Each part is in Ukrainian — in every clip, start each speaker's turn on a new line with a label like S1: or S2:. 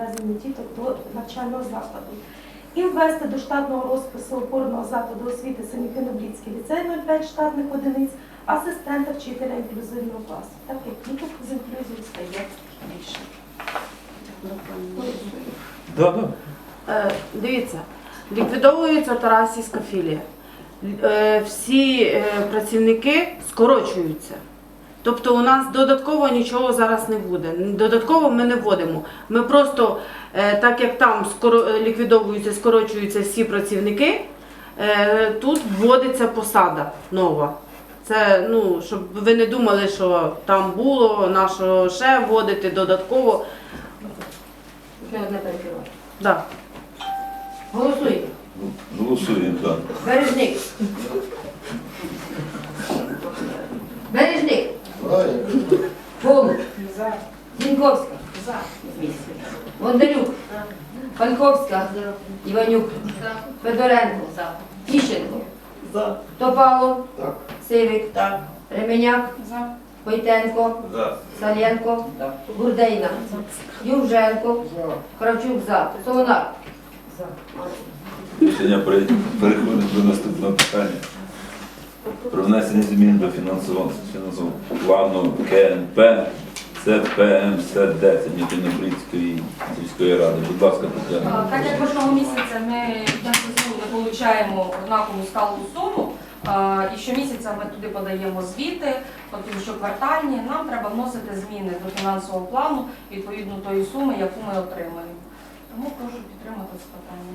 S1: перевезення діток до навчального закладу. І ввести до штатного розпису опорного закладу освіти Семіконобліцький ліцей 05 штатних одиниць, асистента вчителя інклюзивного класу, так як діток з інклюзією стає більше.
S2: Да, да.
S3: Е, Дивіться, ліквідовується Тарасівська філія. Е, Всі е, працівники скорочуються. Тобто у нас додатково нічого зараз не буде. Додатково ми не вводимо. Ми просто, е, так як там е, ліквідовуються, скорочуються всі працівники, е, тут вводиться посада нова. Це, ну, щоб ви не думали, що там було, нашого ще вводити додатково.
S4: Ще одне.
S3: Да.
S4: Голосуємо.
S2: Голосуємо, так.
S4: Бережник. Бережник. Голуб. Зіньковська. Бондарюк. Панковська. Іванюк. Федоренко. Тіщенко. Топало. Сивик. Ременяк. Войтенко. Салєнко. Гурдейна. Юрженко. Кравчук за. Солонар.
S2: Рішення прийнято. Переходимо до наступного питання. Про внесення змін до фінансового плану КНП ЦПМСД Семітинобліцької сільської ради. Будь ласка, Тетяна.
S5: Так як кожного місяця ми не отримуємо однакову сталу суму, і щомісяця ми туди подаємо звіти, потім щоквартальні, нам треба вносити зміни до фінансового плану відповідно тої суми, яку ми отримаємо. Тому прошу підтримати це питання.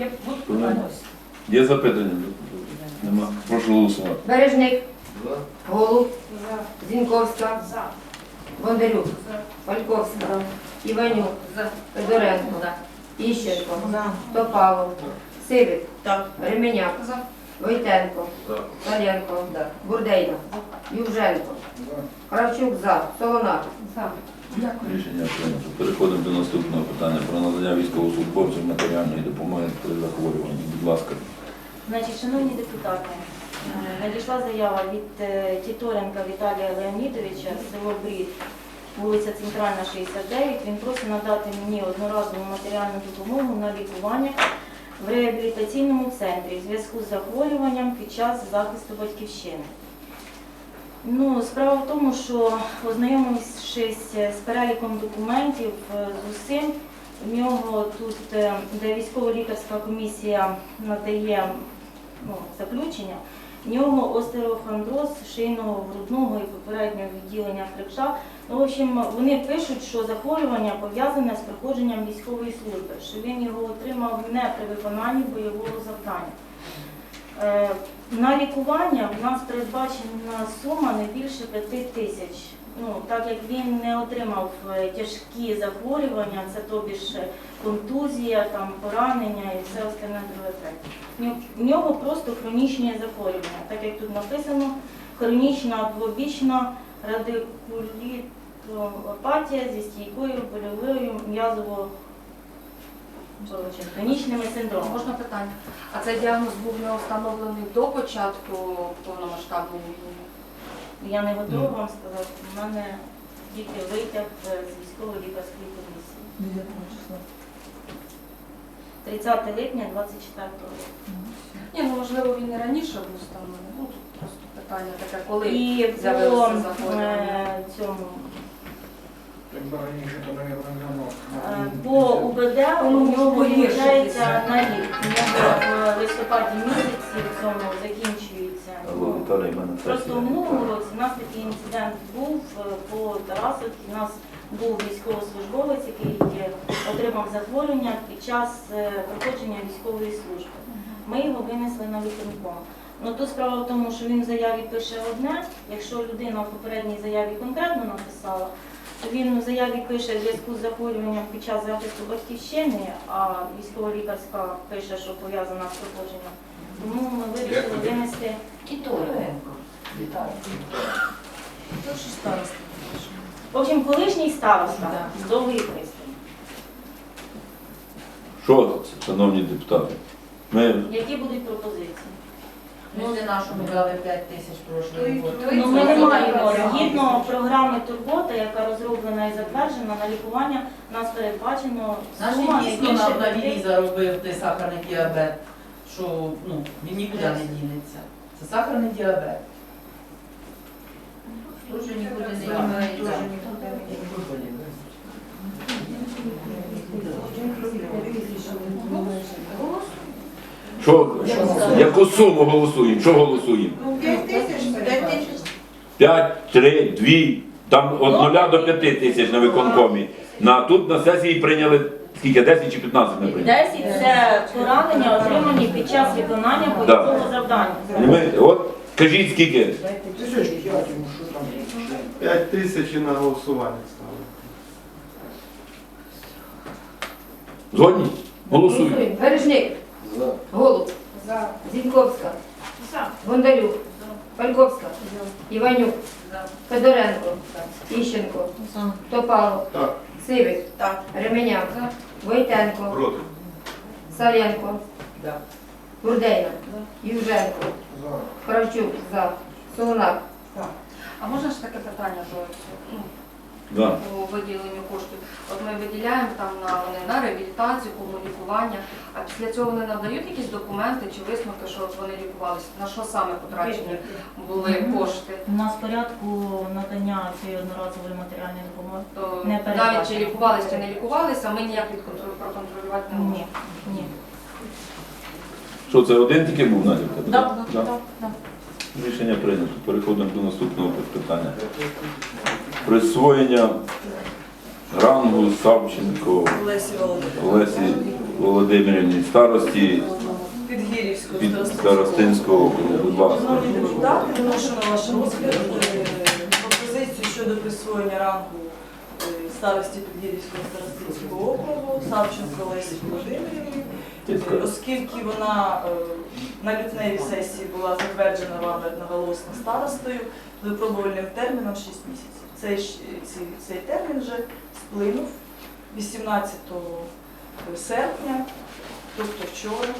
S5: Є будуть питання?
S2: Є запитання? Нема. Прошу голосувати.
S4: Бережник. Голуб. Зіньковська. Бондарюк. Пальковська. Іванюк. Федоренко. Іщенко. Топалов. Сивик. Ременяк.
S5: За.
S4: Войтенко. Салєнко. Бурдейна. Юрженко. Кравчук за. Солонар.
S2: Рішення прийнято. Переходимо до наступного питання про надання військовослужбовцям матеріальної допомоги при захворюванні. Будь ласка.
S6: Значить, шановні депутати, е, надійшла заява від е, Тіторенка Віталія Леонідовича, село Брід, вулиця Центральна, 69. Він просить надати мені одноразову матеріальну допомогу на лікування в реабілітаційному центрі в зв'язку з захворюванням під час захисту батьківщини. Ну, справа в тому, що ознайомившись з переліком документів е, з усім, в нього тут, де військово-лікарська комісія надає ну, заключення, в нього остерохондроз шийного, грудного і попереднього відділення хребша. Ну, в общем, вони пишуть, що захворювання пов'язане з проходженням військової служби, що він його отримав не при виконанні бойового завдання. На лікування в нас передбачена сума не більше 5 тисяч. Ну, так як він не отримав е, тяжкі захворювання, це тобі ж контузія, там, поранення і все остальне друге. В нього- просто хронічні захворювання, так як тут написано, хронічна двобічна радикулітопатія зі стійкою больовою м'язово хронічними синдромами.
S5: Можна питання? А цей діагноз був не встановлений до початку повномасштабної війни?
S6: Я не готова вам сказати, у мене тільки витяг з військово-лікарської комісії. 30 липня 24 року.
S5: Ні, ну можливо він і раніше був встановлений. Ну тут просто питання таке, коли
S6: І
S5: з'явилося захворювання.
S6: е, цьому
S7: Якби раніше, то, мабуть, давно.
S6: е, по УБД у
S5: Ну,
S6: нього
S5: погіршитися.
S6: на рік. У нього в листопаді місяці в цьому закінчується. Просто в минулому році у нас такий інцидент був е, по Тарасовці. У нас був військовослужбовець, який е, отримав захворювання під час проходження військової служби. Ми його винесли на виконком. Ну тут справа в тому, що він в заяві пише одне. Якщо людина в попередній заяві конкретно написала, то він в заяві пише в зв'язку з захворюванням під час захисту батьківщини, а військово-лікарська пише, що пов'язана з проходженням. Тому ми вирішили винести
S4: Тіторенко.
S6: В общем, колишній староста, довгий пристрій.
S2: Що шановні депутати? Ми
S6: Які будуть пропозиції?
S8: Ну, не нашу ми дали 5 тисяч прошлого року.
S6: Ну, ми не маємо згідно програми Турбота, яка розроблена і затверджена на лікування нас передбачено
S8: Наш
S6: не
S8: дійсно
S6: більше
S8: на, на війні заробив той сахарний діабет, що ну, він нікуди не дінеться. Це сахарний діабет.
S4: Дуже нікуди не
S8: Так.
S4: дівається.
S2: Що, яку суму голосуємо? Що голосуємо?
S8: Ну, 5 тисяч, 5 тисяч.
S2: 5, 3, 2, там від 0 до 5 тисяч на виконкомі. На, тут на сесії прийняли скільки, 10 чи 15 не прийняли?
S6: 10 – це поранення, отримані під час виконання бойового завдання.
S2: Ми, от кажіть скільки?
S7: Тисяч п'ять йому, що там.
S9: 5 тисяч і на голосування ставили.
S2: Згодні? Голосуємо.
S4: Голосуємо. Бережник. Голуб. Зіньковська. Бондарюк. Пальковська. Іванюк. Федоренко. Іщенко. Топало.
S9: Так.
S4: Сивик. Ременяк. Войтенко.
S9: Проти.
S4: Савенко.
S8: Да.
S4: Бурдейна. Юженко.
S7: За.
S4: Кравчук. За. Солонак.
S5: А можна ж таке питання до ну,
S2: Да.
S5: по виділенню коштів? От ми виділяємо там на, вони на реабілітацію, комунікування, а після цього вони надають якісь документи чи висновки, що от вони лікувалися? На що саме потрачені були кошти?
S6: У нас в порядку надання цієї одноразової матеріальної допомоги.
S5: То
S6: Не
S5: навіть чи
S6: передбачено.
S5: лікувалися, чи не лікувалися, ми ніяк відконтролю проконтролювати не можемо.
S6: ні. ні.
S2: Що це один тільки був в тебе?
S6: Да,
S2: Да. Рішення прийнято. Переходимо до наступного питання. Присвоєння рангу Савченко
S8: Лесі
S2: Володимирівні старості
S8: Підгірівського
S2: від Старостинського округу. Будь ласка.
S10: Шановні депутати, виношу на ваш розгляд е, пропозицію щодо присвоєння рангу е, старості Підгірівського старостинського округу Савченко Лесі Володимирівні, Е, оскільки вона е, на лютневій сесії була затверджена вами одноголосно старостою з випробувальним терміном 6 місяців. Цей, цей, цей термін вже сплинув 18 серпня, тобто вчора.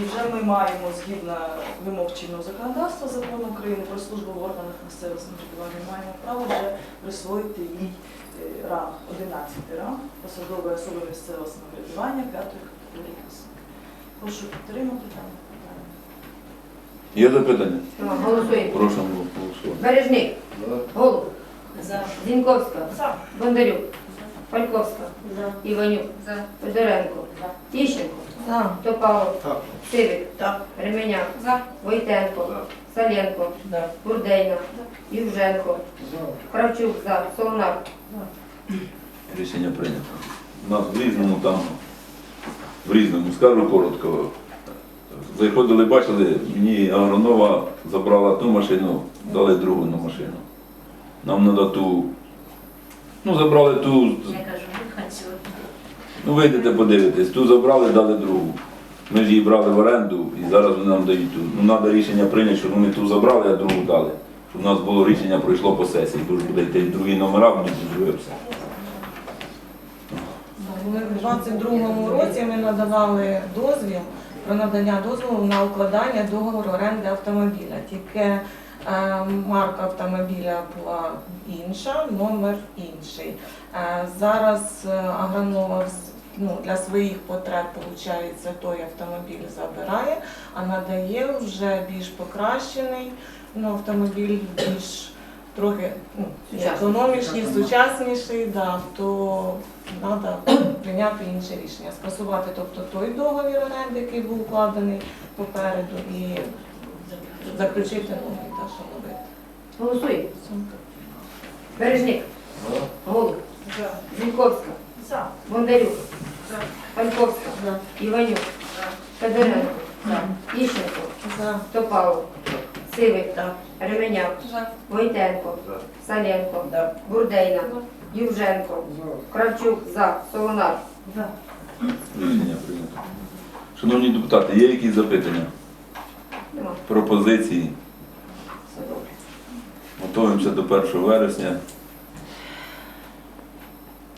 S10: І вже ми маємо згідно вимог чинного законодавства закону України про службу в органах місцевого самоврядування, маємо право вже присвоїти їй е, ранг, 11 ранг посадової особи місцевого самоврядування 5 категорії класи. Прошу підтримати дане питання.
S2: Є запитання?
S4: Голосуємо.
S2: Прошу голосувати.
S4: Бережник. Голуб.
S8: За.
S4: Зіньковська.
S10: За.
S4: Бондарюк. Пальковська. Іванюк.
S5: За.
S4: Федоренко. Іщенко.
S6: За.
S4: Топало.
S9: Так.
S4: Сивик.
S6: Так.
S4: Ременяк.
S5: За.
S4: Войтенко. Саленко.
S8: Да.
S4: Бурдейна. Ювженко.
S7: За.
S4: Кравчук. За. Солонак.
S2: Рішення прийнято. У нас в різному там, в різному, скажу коротко. Заходили, бачили, мені агронова забрала ту машину, дали другу на машину. Нам треба ту. Ну, забрали ту. Ну, вийдете, подивитесь, ту забрали, дали другу. Ми ж її брали в оренду і зараз вони нам дають ту. Ну, треба рішення прийняти, щоб вони ту забрали, а другу дали. Щоб у нас було рішення, пройшло по сесії, бо ж буде йти другі номера, ми підживемося.
S10: Ми в 22-му році ми надавали дозвіл про надання дозволу на укладання договору оренди автомобіля. Тільки марка автомобіля була інша, номер інший. Е, зараз е, ну, для своїх потреб, виходить, той автомобіль забирає, а надає вже більш покращений ну, автомобіль, більш трохи ну, економічний, сучасніший, да, то треба прийняти інше рішення, скасувати тобто той договір оренди, який був укладений попереду, і заключити новий та що робити.
S4: Голосуємо. Бережник. Голуб. Зіньковська.
S10: За.
S4: Бондарюк. Пальковська. Іванюк. Федоренко. Іщенко.
S10: За.
S4: Топало. Сивик. Ременяк. Войтенко. Саленко.
S8: Да.
S4: Бурдейна. Ювженко.
S7: За.
S4: Кравчук. За. Солонар.
S2: Рішення прийнято. Шановні депутати, є якісь запитання. Пропозиції? Готуємося до 1 вересня.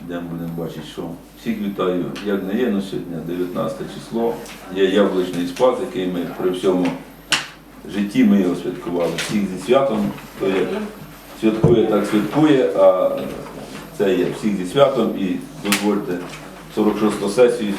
S2: Йдемо будемо бачити, що. Всіх вітаю, як не є на сьогодні, 19 число. Є яблучний спас, який ми при всьому житті ми його святкували. Всіх зі святом, хто як святкує, так святкує, а Це є всіх зі святом і дозвольте 46 сесію